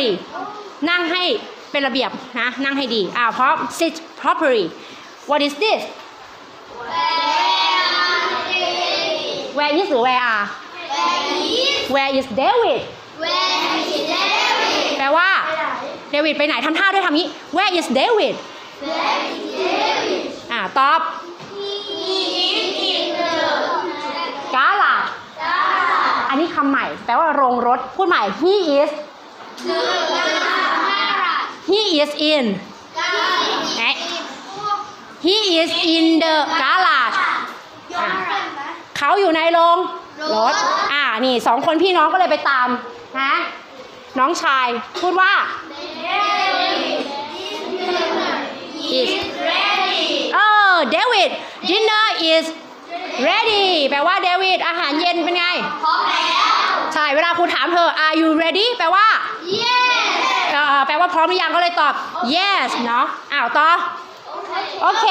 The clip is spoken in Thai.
properly นั่งให้เป็นระเบียบนะ นั่งให้ดีอ่าพร้อม sit properly what is this where is หรือ where are where is David แปลว่าเดวิดไปไหนทำท่าด้วยทำงี้ where is David อ่าตอบกาลาอันนี้คำใหม่ แปลว่าโรงรถ พูดใหม่ he is he is in he is in the garage เขาอยู่ในโรงรถ อ่า นี่สองคนพี่น้องก็เลยไปตามนะน้องชายพูดว่า is เออ David dinner is ready แปลว่า David อาหารเย็นเป็นไง พร้อมแล้ว ใช่ เวลาครูถามเธอ are you ready แปลว่า yes แปลว่าพร้อมหรือยังก็เลยตอบ yes เนาะอ้าวต่อ โอเค